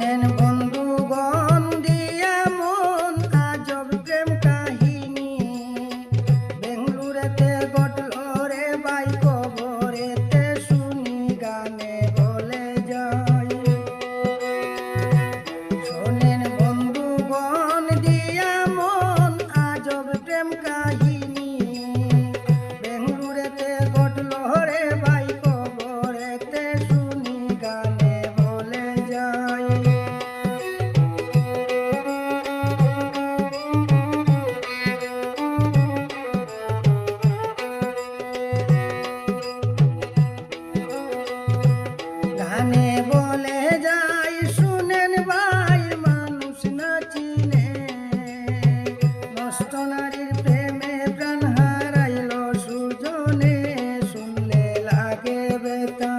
মনের আমি বলে যাই শুনেন ভাই, মানুষ না চিনে। নষ্ট নারীর প্রেমে প্রাণ হারাইল সুজনে, শুনলে লাগে বেতা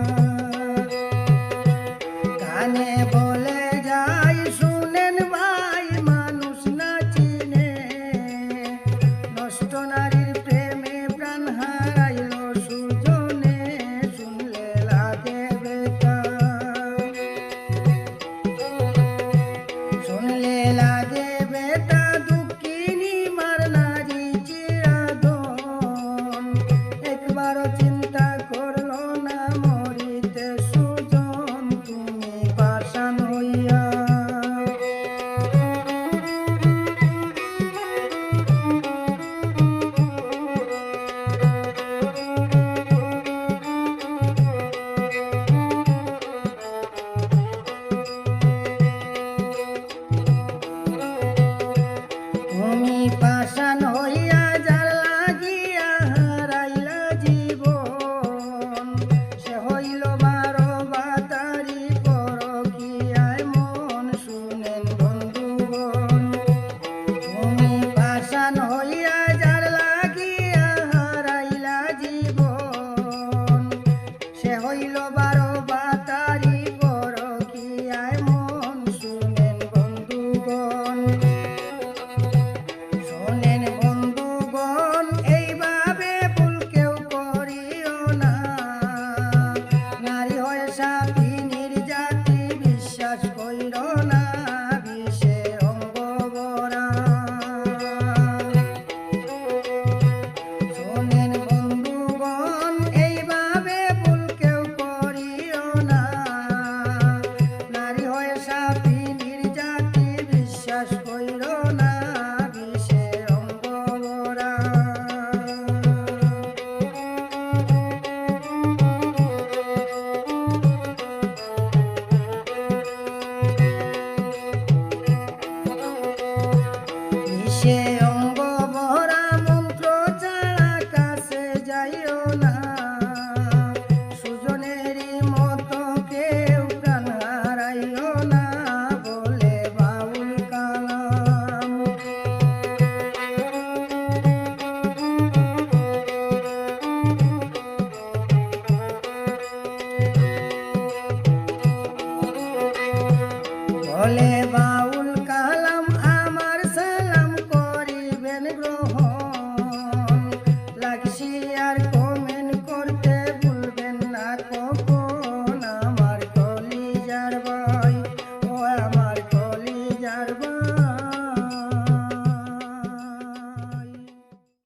বলে, বাউল কালাম আমার সালাম করিবেন গ্রহণ। লাগছি আর কমেন্ট করতে ভুলবেন না, কখন আমার কলিজার বা